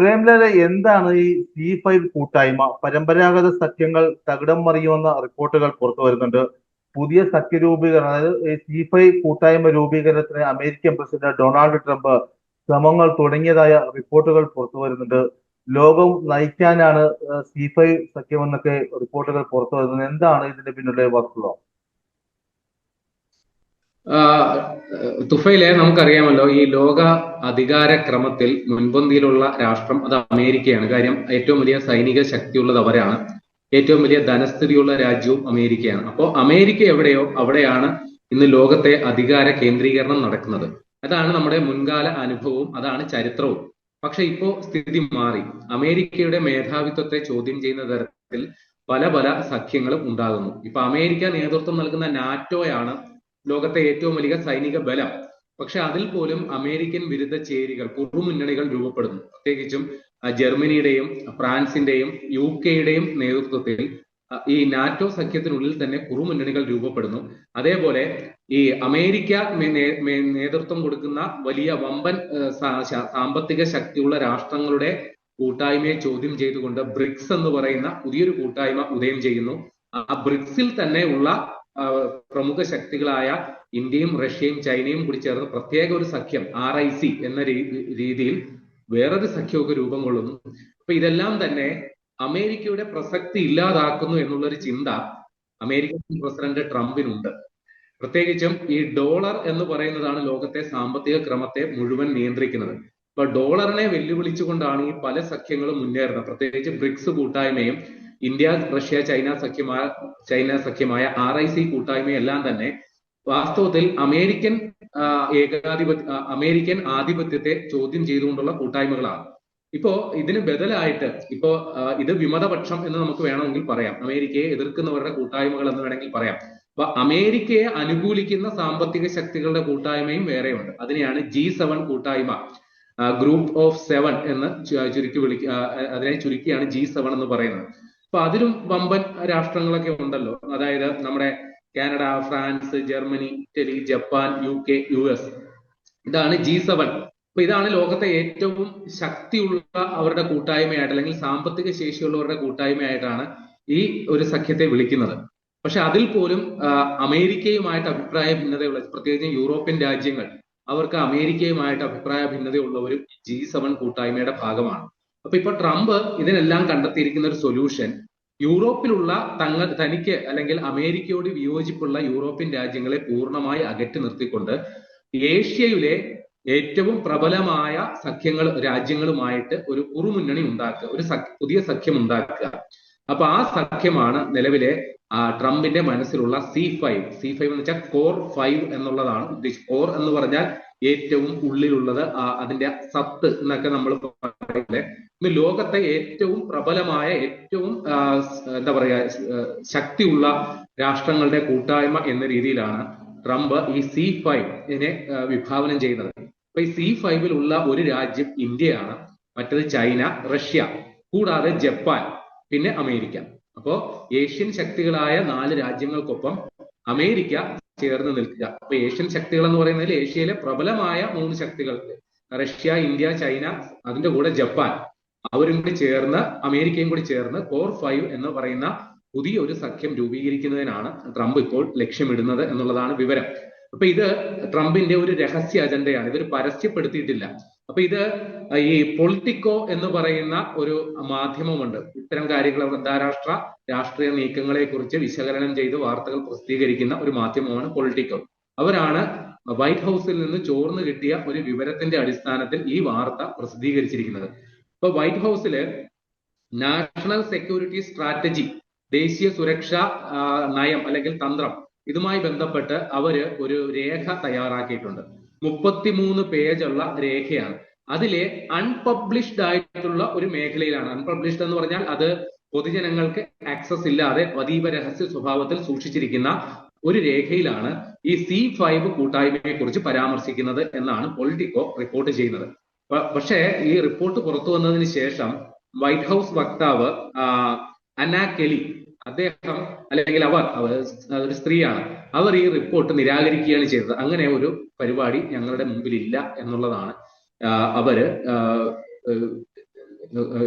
പ്രേംലാല എന്താണ് ഈ C five കൂട്ടായ്മ? പരമ്പരാഗത സഖ്യങ്ങൾ തകിടം മറിയുമെന്ന റിപ്പോർട്ടുകൾ പുറത്തു വരുന്നുണ്ട്. പുതിയ സഖ്യ രൂപീകരണം അതായത് സി ഫൈവ് കൂട്ടായ്മ രൂപീകരണത്തിന് അമേരിക്കൻ പ്രസിഡന്റ് ഡൊണാൾഡ് ട്രംപ് ശ്രമങ്ങൾ തുടങ്ങിയതായ റിപ്പോർട്ടുകൾ പുറത്തു വരുന്നുണ്ട്. ലോകം നയിക്കാനാണ് സി ഫൈവ് സഖ്യമെന്നൊക്കെ റിപ്പോർട്ടുകൾ പുറത്തു വരുന്നത് എന്താണ് ഇതിന്റെ പിന്നിലെ വസ്തുത? തുഫയിലെ നമുക്കറിയാമല്ലോ ഈ ലോക അധികാര ക്രമത്തിൽ മുൻപന്തിയിലുള്ള രാഷ്ട്രം അത് അമേരിക്കയാണ്. കാര്യം ഏറ്റവും വലിയ സൈനിക ശക്തിയുള്ളത് അവരാണ്. ഏറ്റവും വലിയ ധനസ്ഥിതിയുള്ള രാജ്യവും അമേരിക്കയാണ്. അപ്പോൾ അമേരിക്ക എവിടെയോ അവിടെയാണ് ഇന്ന് ലോകത്തെ അധികാര കേന്ദ്രീകരണം നടക്കുന്നത്. അതാണ് നമ്മുടെ മുൻകാല അനുഭവവും അതാണ് ചരിത്രവും. പക്ഷെ ഇപ്പോ സ്ഥിതി മാറി. അമേരിക്കയുടെ മേധാവിത്വത്തെ ചോദ്യം ചെയ്യുന്ന തരത്തിൽ പല പല സഖ്യങ്ങളും ഉണ്ടാകുന്നു. ഇപ്പൊ അമേരിക്ക നേതൃത്വം നൽകുന്ന നാറ്റോയാണ് ലോകത്തെ ഏറ്റവും വലിയ സൈനിക ബലം. പക്ഷെ അതിൽ പോലും അമേരിക്കൻ വിരുദ്ധ ചേരികൾ കുറുമുന്നണികൾ രൂപപ്പെടുന്നു. പ്രത്യേകിച്ചും ജർമ്മനിയുടെയും ഫ്രാൻസിന്റെയും യു കെയുടെയും നേതൃത്വത്തിൽ ഈ നാറ്റോ സഖ്യത്തിനുള്ളിൽ തന്നെ കുറുമുന്നണികൾ രൂപപ്പെടുന്നു. അതേപോലെ ഈ അമേരിക്ക നേതൃത്വം കൊടുക്കുന്ന വലിയ വമ്പൻ സാമ്പത്തിക ശക്തിയുള്ള രാഷ്ട്രങ്ങളുടെ കൂട്ടായ്മയെ ചോദ്യം ചെയ്തുകൊണ്ട് ബ്രിക്സ് എന്ന് പറയുന്ന പുതിയൊരു കൂട്ടായ്മ ഉദയം ചെയ്യുന്നു. ആ ബ്രിക്സിൽ തന്നെ ഉള്ള പ്രമുഖ ശക്തികളായ ഇന്ത്യയും റഷ്യയും ചൈനയും കൂടി ചേർന്ന് പ്രത്യേക ഒരു സഖ്യം ആർ ഐ സി എന്ന രീതിയിൽ വേറൊരു സഖ്യമൊക്കെ രൂപം കൊള്ളുന്നു. അപ്പൊ ഇതെല്ലാം തന്നെ അമേരിക്കയുടെ പ്രസക്തി ഇല്ലാതാക്കുന്നു എന്നുള്ളൊരു ചിന്ത അമേരിക്കൻ പ്രസിഡന്റ് ട്രംപിനുണ്ട്. പ്രത്യേകിച്ചും ഈ ഡോളർ എന്ന് പറയുന്നതാണ് ലോകത്തെ സാമ്പത്തിക ക്രമത്തെ മുഴുവൻ നിയന്ത്രിക്കുന്നത്. അപ്പൊ ഡോളറിനെ വെല്ലുവിളിച്ചുകൊണ്ടാണ് ഈ പല സഖ്യങ്ങളും മുന്നേറുന്നത്. പ്രത്യേകിച്ച് ബ്രിക്സ് കൂട്ടായ്മയും ഇന്ത്യ റഷ്യ ചൈന സഖ്യമായ ചൈന സഖ്യമായ ആർ ഐ സി കൂട്ടായ്മയെല്ലാം തന്നെ വാസ്തവത്തിൽ അമേരിക്കൻ ഏകാധിപത്യ അമേരിക്കൻ ആധിപത്യത്തെ ചോദ്യം ചെയ്തുകൊണ്ടുള്ള കൂട്ടായ്മകളാണ്. ഇപ്പോ ഇതിന് ബദലായിട്ട് ഇപ്പോ ഇത് വിമതപക്ഷം എന്ന് നമുക്ക് വേണമെങ്കിൽ പറയാം. അമേരിക്കയെ എതിർക്കുന്നവരുടെ കൂട്ടായ്മകൾ എന്ന് വേണമെങ്കിൽ പറയാം. അപ്പൊ അമേരിക്കയെ അനുകൂലിക്കുന്ന സാമ്പത്തിക ശക്തികളുടെ കൂട്ടായ്മയും വേറെയുണ്ട്. അതിനെയാണ് ജി സെവൻ കൂട്ടായ്മ. ഗ്രൂപ്പ് ഓഫ് സെവൻ എന്ന് ചുരുക്കി വിളിക്ക അതിനെ ചുരുക്കിയാണ് ജി സെവൻ എന്ന് പറയുന്നത്. അപ്പൊ അതിലും വമ്പൻ രാഷ്ട്രങ്ങളൊക്കെ ഉണ്ടല്ലോ. അതായത് നമ്മുടെ Canada France Germany Italy Japan U K U S. ഇതാണ് ജി സെവൻ. അപ്പൊ ഇതാണ് ലോകത്തെ ഏറ്റവും ശക്തിയുള്ള അവരുടെ കൂട്ടായ്മയായിട്ട് അല്ലെങ്കിൽ സാമ്പത്തിക ശേഷിയുള്ളവരുടെ കൂട്ടായ്മയായിട്ടാണ് ഈ ഒരു സഖ്യത്തെ വിളിക്കുന്നത്. പക്ഷെ അതിൽ പോലും അമേരിക്കയുമായിട്ട് അഭിപ്രായ ഭിന്നതയുള്ള പ്രത്യേകിച്ചും യൂറോപ്യൻ രാജ്യങ്ങൾ അവർക്ക് അമേരിക്കയുമായിട്ട് അഭിപ്രായ ഭിന്നതയുള്ളവരും ജി സെവൻ കൂട്ടായ്മയുടെ ഭാഗമാണ്. അപ്പൊ ഇപ്പൊ ട്രംപ് ഇതിനെല്ലാം കണ്ടെത്തിയിരിക്കുന്ന ഒരു സൊല്യൂഷൻ യൂറോപ്പിലുള്ള തങ്ങൾ തനിക്ക് അല്ലെങ്കിൽ അമേരിക്കയോട് വിയോജിപ്പുള്ള യൂറോപ്യൻ രാജ്യങ്ങളെ പൂർണമായി അകറ്റി നിർത്തിക്കൊണ്ട് ഏഷ്യയിലെ ഏറ്റവും പ്രബലമായ സഖ്യങ്ങൾ രാജ്യങ്ങളുമായിട്ട് ഒരു കുറുമുന്നണി ഉണ്ടാക്കുക ഒരു പുതിയ സഖ്യം ഉണ്ടാക്കുക. അപ്പൊ ആ സഖ്യമാണ് നിലവിലെ ട്രംപിന്റെ മനസ്സിലുള്ള സി ഫൈവ്. സി ഫൈവ് എന്ന് വെച്ചാൽ കോർ ഫൈവ് എന്നുള്ളതാണ് ഉദ്ദേശിച്ചത്. കോർ എന്ന് പറഞ്ഞാൽ ഏറ്റവും ഉള്ളിലുള്ളത് അതിന്റെ സത്ത് എന്നൊക്കെ നമ്മൾ പറയുന്നത്. ഇന്ന് ലോകത്തെ ഏറ്റവും പ്രബലമായ ഏറ്റവും എന്താ പറയാ ശക്തിയുള്ള രാഷ്ട്രങ്ങളുടെ കൂട്ടായ്മ എന്ന രീതിയിലാണ് ട്രംപ് ഈ സി ഫൈവ് ഇതിനെ വിഭാവനം ചെയ്യുന്നത്. അപ്പൊ ഈ സി ഫൈവിലുള്ള ഒരു രാജ്യം ഇന്ത്യയാണ് മറ്റത് ചൈന റഷ്യ. കൂടാതെ ജപ്പാൻ. പിന്നെ അമേരിക്ക. അപ്പോ ഏഷ്യൻ ശക്തികളായ നാല് രാജ്യങ്ങൾക്കൊപ്പം അമേരിക്ക ചേർന്ന് നിൽക്കുക. അപ്പൊ ഏഷ്യൻ ശക്തികൾ എന്ന് പറയുന്നതിൽ ഏഷ്യയിലെ പ്രബലമായ മൂന്ന് ശക്തികൾ റഷ്യ ഇന്ത്യ ചൈന അതിന്റെ കൂടെ ജപ്പാൻ. അവരും കൂടി ചേർന്ന് അമേരിക്കയും കൂടി ചേർന്ന് കോർ ഫൈവ് എന്ന് പറയുന്ന പുതിയ ഒരു സഖ്യം രൂപീകരിക്കുന്നതിനാണ് ട്രംപ് ഇപ്പോൾ ലക്ഷ്യമിടുന്നത് എന്നുള്ളതാണ് വിവരം. അപ്പൊ ഇത് ട്രംപിന്റെ ഒരു രഹസ്യ അജണ്ടയാണ്. ഇതൊരു പരസ്യപ്പെടുത്തിയിട്ടില്ല. അപ്പൊ ഇത് ഈ പൊളിറ്റിക്കോ എന്ന് പറയുന്ന ഒരു മാധ്യമമുണ്ട്. ഇത്തരം കാര്യങ്ങൾ അന്താരാഷ്ട്ര രാഷ്ട്രീയ നീക്കങ്ങളെ കുറിച്ച് വിശകലനം ചെയ്ത് വാർത്തകൾ പ്രസിദ്ധീകരിക്കുന്ന ഒരു മാധ്യമമാണ് പൊളിറ്റിക്കോ. അവരാണ് വൈറ്റ് ഹൗസിൽ നിന്ന് ചോർന്നു കിട്ടിയ ഒരു വിവരത്തിന്റെ അടിസ്ഥാനത്തിൽ ഈ വാർത്ത പ്രസിദ്ധീകരിച്ചിരിക്കുന്നത്. ഇപ്പൊ വൈറ്റ് ഹൗസിൽ നാഷണൽ സെക്യൂരിറ്റി സ്ട്രാറ്റജി ദേശീയ സുരക്ഷാ നയം അല്ലെങ്കിൽ തന്ത്രം ഇതുമായി ബന്ധപ്പെട്ട് അവർ ഒരു രേഖ തയ്യാറാക്കിയിട്ടുണ്ട്. മുപ്പത്തിമൂന്ന് പേജുള്ള രേഖയാണ്. അതിലെ അൺപബ്ലിഷ്ഡ് ആയിട്ടുള്ള ഒരു മേഖലയിലാണ്. അൺപബ്ലിഷ്ഡ് എന്ന് പറഞ്ഞാൽ അത് പൊതുജനങ്ങൾക്ക് ആക്സസ് ഇല്ലാതെ അതീവ രഹസ്യ സ്വഭാവത്തിൽ സൂക്ഷിച്ചിരിക്കുന്ന ഒരു രേഖയിലാണ് ഈ സി ഫൈവ് കൂട്ടായ്മയെ കുറിച്ച് പരാമർശിക്കുന്നത് എന്നാണ് പൊളിറ്റിക്കോ റിപ്പോർട്ട് ചെയ്യുന്നത്. പക്ഷേ ഈ റിപ്പോർട്ട് പുറത്തു വന്നതിന് ശേഷം വൈറ്റ് ഹൗസ് വക്താവ് അന്നാ കെലി അദ്ദേഹം അല്ലെങ്കിൽ അവർ ഒരു സ്ത്രീയാണ്. അവർ ഈ റിപ്പോർട്ട് നിരാകരിക്കുകയാണ് ചെയ്തത്. അങ്ങനെ ഒരു പരിപാടി ഞങ്ങളുടെ മുമ്പിൽ ഇല്ല എന്നുള്ളതാണ് അവർ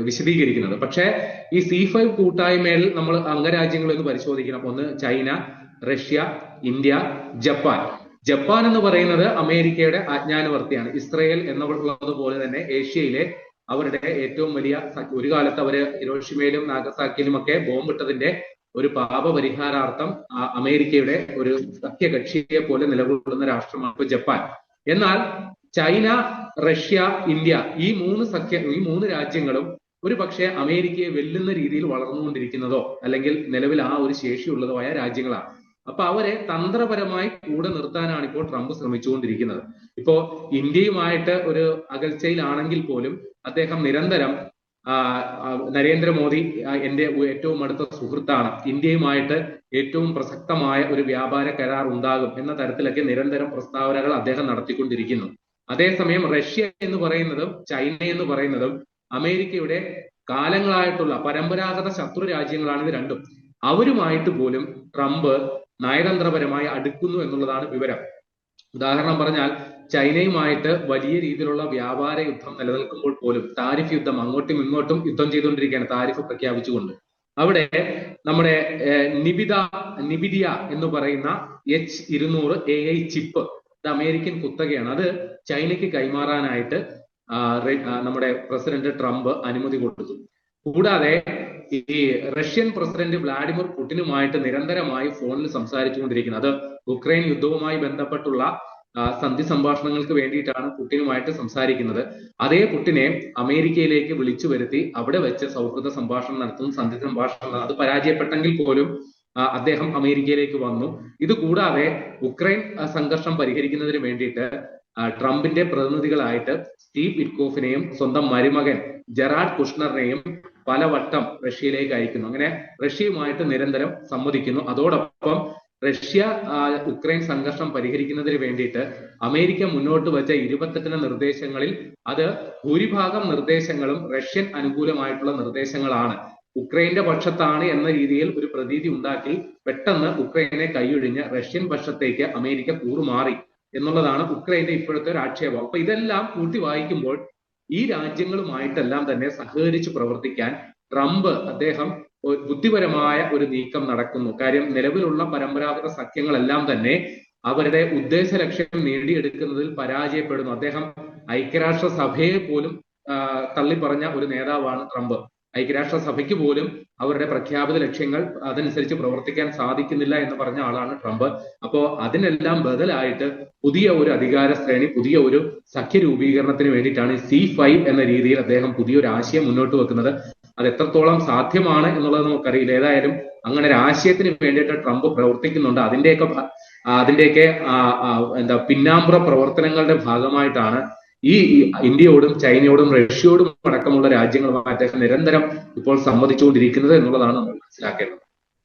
വിശദീകരിക്കുന്നത്. പക്ഷേ ഈ സി ഫൈവ് കൂട്ടായ്മയിൽ നമ്മൾ അംഗരാജ്യങ്ങൾ ഒന്ന് പരിശോധിക്കണം. ഒന്ന് China Russia India Japan. Japan എന്ന് പറയുന്നത് അമേരിക്കയുടെ ആജ്ഞാനവർത്തിയാണ്. ഇസ്രയേൽ എന്നുള്ളതുപോലെ തന്നെ ഏഷ്യയിലെ അവരുടെ ഏറ്റവും വലിയ ഒരു കാലത്ത് അവർ ഹിരോഷിമയിലും നാഗസാക്കിയിലും ഒക്കെ ബോംബിട്ടതിന്റെ ഒരു പാപപരിഹാരാർത്ഥം അമേരിക്കയുടെ ഒരു സഖ്യകക്ഷിയെ പോലെ നിലകൊള്ളുന്ന രാഷ്ട്രമാണ് ഇപ്പൊ ജപ്പാൻ. എന്നാൽ ചൈന റഷ്യ ഇന്ത്യ ഈ മൂന്ന് സഖ്യ ഈ മൂന്ന് രാജ്യങ്ങളും ഒരു പക്ഷേ അമേരിക്കയെ വെല്ലുന്ന രീതിയിൽ വളർന്നുകൊണ്ടിരിക്കുന്നതോ അല്ലെങ്കിൽ നിലവിൽ ആ ഒരു ശേഷിയുള്ളതോ ആയ രാജ്യങ്ങളാണ്. അപ്പൊ അവരെ തന്ത്രപരമായി കൂടെ നിർത്താനാണ് ഇപ്പോൾ ട്രംപ് ശ്രമിച്ചുകൊണ്ടിരിക്കുന്നത്. ഇപ്പോ ഇന്ത്യയുമായിട്ട് ഒരു അകൽച്ചയിലാണെങ്കിൽ പോലും അദ്ദേഹം നിരന്തരം നരേന്ദ്രമോദി എന്റെ ഏറ്റവും അടുത്ത സുഹൃത്താണ്. ഇന്ത്യയുമായിട്ട് ഏറ്റവും പ്രസക്തമായ ഒരു വ്യാപാര കരാർ ഉണ്ടാകും എന്ന തരത്തിലൊക്കെ നിരന്തരം പ്രസ്താവനകൾ അദ്ദേഹം നടത്തിക്കൊണ്ടിരിക്കുന്നു. അതേസമയം റഷ്യ എന്ന് പറയുന്നതും ചൈന എന്ന് പറയുന്നതും അമേരിക്കയുടെ കാലങ്ങളായിട്ടുള്ള പരമ്പരാഗത ശത്രു രാജ്യങ്ങളാണ് ഇത് രണ്ടും. അവരുമായിട്ട് പോലും ട്രംപ് നയതന്ത്രപരമായി അടുക്കുന്നു എന്നുള്ളതാണ് വിവരം. ഉദാഹരണം പറഞ്ഞാൽ ചൈനയുമായിട്ട് വലിയ രീതിയിലുള്ള വ്യാപാര യുദ്ധം നിലനിൽക്കുമ്പോൾ പോലും താരിഫ് യുദ്ധം അങ്ങോട്ടും ഇങ്ങോട്ടും യുദ്ധം ചെയ്തുകൊണ്ടിരിക്കുകയാണ് താരിഫ് പ്രഖ്യാപിച്ചുകൊണ്ട്. അവിടെ നമ്മുടെ നിബിത നിബിദിയ എന്ന് പറയുന്ന എച്ച് ഇരുന്നൂറ് എ ഐ ചിപ്പ് ഇത് അമേരിക്കൻ കുത്തകയാണ്. അത് ചൈനയ്ക്ക് കൈമാറാനായിട്ട് നമ്മുടെ പ്രസിഡന്റ് ട്രംപ് അനുമതി കൊടുത്തു. കൂടാതെ ഈ റഷ്യൻ പ്രസിഡന്റ് വ്ളാഡിമിർ പുടിനുമായിട്ട് നിരന്തരമായി ഫോണിൽ സംസാരിച്ചുകൊണ്ടിരിക്കുന്നത് അത് ഉക്രൈൻ യുദ്ധവുമായി ബന്ധപ്പെട്ടുള്ള സന്ധി സംഭാഷണങ്ങൾക്ക് വേണ്ടിയിട്ടാണ് പുടിനുമായിട്ട് സംസാരിക്കുന്നത്. അതേ പുടിനെ അമേരിക്കയിലേക്ക് വിളിച്ചു വരുത്തി അവിടെ വെച്ച് സൗഹൃദ സംഭാഷണം നടത്തും. സന്ധി സംഭാഷണം അത് പരാജയപ്പെട്ടെങ്കിൽ പോലും അദ്ദേഹം അമേരിക്കയിലേക്ക് വന്നു. ഇത് കൂടാതെ ഉക്രൈൻ സംഘർഷം പരിഹരിക്കുന്നതിന് വേണ്ടിയിട്ട് ട്രംപിന്റെ പ്രതിനിധികളായിട്ട് സ്റ്റീവ് ഇറ്റ്കോഫിനെയും സ്വന്തം മരുമകൻ ജെറാഡ് കുഷ്ണറിനെയും പലവട്ടം റഷ്യയിലേക്ക് അയക്കുന്നു. അങ്ങനെ റഷ്യയുമായിട്ട് നിരന്തരം സമ്മതിക്കുന്നു അതോടൊപ്പം റഷ്യ ഉക്രൈൻ സംഘർഷം പരിഹരിക്കുന്നതിന് വേണ്ടിയിട്ട് അമേരിക്ക മുന്നോട്ട് വെച്ച ഇരുപത്തെട്ടിന് നിർദ്ദേശങ്ങളിൽ അത് ഭൂരിഭാഗം നിർദ്ദേശങ്ങളും റഷ്യൻ അനുകൂലമായിട്ടുള്ള നിർദ്ദേശങ്ങളാണ്. ഉക്രൈന്റെ പക്ഷത്താണ് എന്ന രീതിയിൽ ഒരു പ്രതീതി ഉണ്ടാക്കി പെട്ടെന്ന് ഉക്രൈനെ കൈയൊഴിഞ്ഞ് റഷ്യൻ പക്ഷത്തേക്ക് അമേരിക്ക കൂറുമാറി എന്നുള്ളതാണ് ഉക്രൈന്റെ ഇപ്പോഴത്തെ ഒരു ആക്ഷേപം. അപ്പൊ ഇതെല്ലാം കൂട്ടി വായിക്കുമ്പോൾ ഈ രാജ്യങ്ങളുമായിട്ടെല്ലാം തന്നെ സഹകരിച്ച് പ്രവർത്തിക്കാൻ ട്രംപ് അദ്ദേഹം ബുദ്ധിപരമായ ഒരു നീക്കം നടക്കുന്നു. കാര്യം നിലവിലുള്ള പരമ്പരാഗത സഖ്യങ്ങളെല്ലാം തന്നെ അവരുടെ ഉദ്ദേശ ലക്ഷ്യം നേടിയെടുക്കുന്നതിൽ പരാജയപ്പെടുന്നു. അദ്ദേഹം ഐക്യരാഷ്ട്ര സഭയെ പോലും തള്ളിപ്പറഞ്ഞ ഒരു നേതാവാണ് ട്രംപ്. ഐക്യരാഷ്ട്ര സഭയ്ക്ക് പോലും അവരുടെ പ്രഖ്യാപിത ലക്ഷ്യങ്ങൾ അതനുസരിച്ച് പ്രവർത്തിക്കാൻ സാധിക്കുന്നില്ല എന്ന് പറഞ്ഞ ആളാണ് ട്രംപ്. അപ്പോ അതിനെല്ലാം ബദലായിട്ട് പുതിയ ഒരു അധികാര ശ്രേണി പുതിയ ഒരു സഖ്യ രൂപീകരണത്തിന് വേണ്ടിയിട്ടാണ് സി ഫൈവ് എന്ന രീതിയിൽ അദ്ദേഹം പുതിയൊരു ആശയം മുന്നോട്ട് വെക്കുന്നത്. അത് എത്രത്തോളം സാധ്യമാണ് എന്നുള്ളത് നമുക്കറിയില്ല. ഏതായാലും അങ്ങനെ ഒരു ആശയത്തിന് വേണ്ടിയിട്ട് ട്രംപ് പ്രവർത്തിക്കുന്നുണ്ട്. അതിന്റെയൊക്കെ അതിന്റെയൊക്കെ എന്താ പിന്നാമ്പുറ പ്രവർത്തനങ്ങളുടെ ഭാഗമായിട്ടാണ് ഈ ഇന്ത്യയോടും ചൈനയോടും റഷ്യയോടും അടക്കമുള്ള രാജ്യങ്ങളുമായി അദ്ദേഹം നിരന്തരം ഇപ്പോൾ സമ്മതിച്ചുകൊണ്ടിരിക്കുന്നത് എന്നുള്ളതാണ് നമ്മൾ മനസ്സിലാക്കേണ്ടത്.